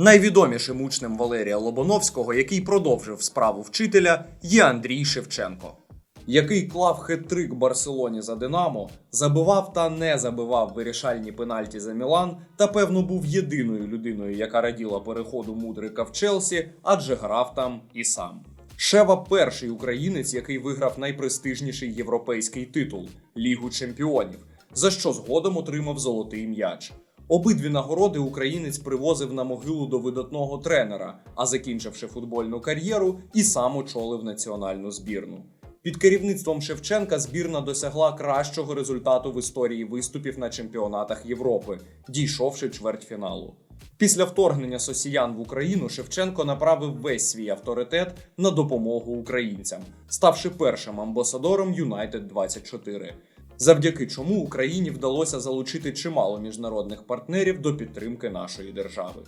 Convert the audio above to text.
Найвідомішим учнем Валерія Лобановського, який продовжив справу вчителя, є Андрій Шевченко, який клав хет-трик Барселоні за Динамо, забивав та не забивав вирішальні пенальті за Мілан, та певно був єдиною людиною, яка раділа переходу мудрика в Челсі, адже грав там і сам. Шева перший українець, який виграв найпрестижніший європейський титул Лігу Чемпіонів, за що згодом отримав золотий м'яч. Обидві нагороди українець привозив на могилу до видатного тренера, а закінчивши футбольну кар'єру, і сам очолив національну збірну. Під керівництвом Шевченка збірна досягла кращого результату в історії виступів на чемпіонатах Європи, дійшовши чвертьфіналу. Після вторгнення сосіян в Україну Шевченко направив весь свій авторитет на допомогу українцям, ставши першим амбасадором Юнайтед 24 завдяки чому Україні вдалося залучити чимало міжнародних партнерів до підтримки нашої держави.